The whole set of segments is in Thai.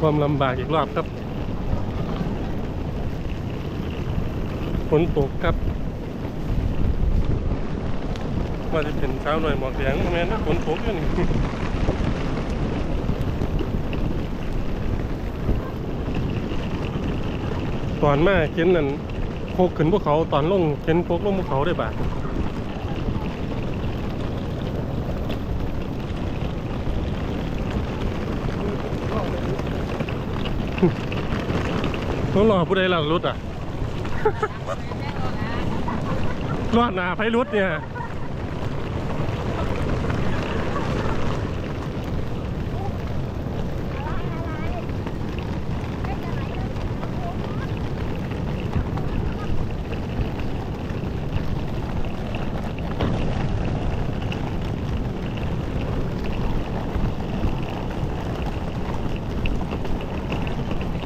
ความลำบากอีกรอบครับฝนตกครับว่าจะเป็นเช้าหน่อยหมอกแดงแม่นะฝนตกอยู่นี่ตอนมาเข็นนั่นโคกขึ้นภูเขาตอนลงเข็นโคกลงภูเขาได้ป่ะ ต้องรอผู้ใดหลังรุดอะ รอดหนาไพรุดเนี่ย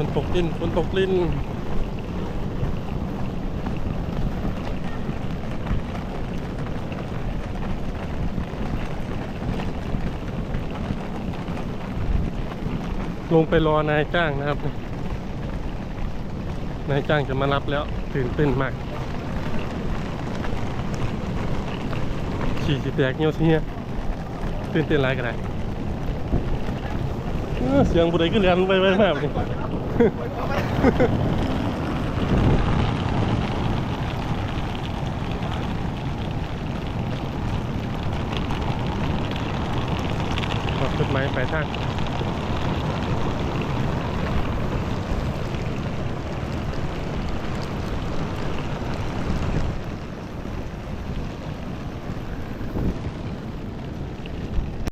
นตกลิ้นฝนตกลิ้นลงไปรอนายจ้างนะครับ นายจ้างจะมารับแล้วตื่นเต้นมากขี่สิแตกเงี้ยวเสียตื่นเต้นไรกันได้เสียงบุได้ขึ้นเรียนไปไปมากเลย จุดหมายปลายทาง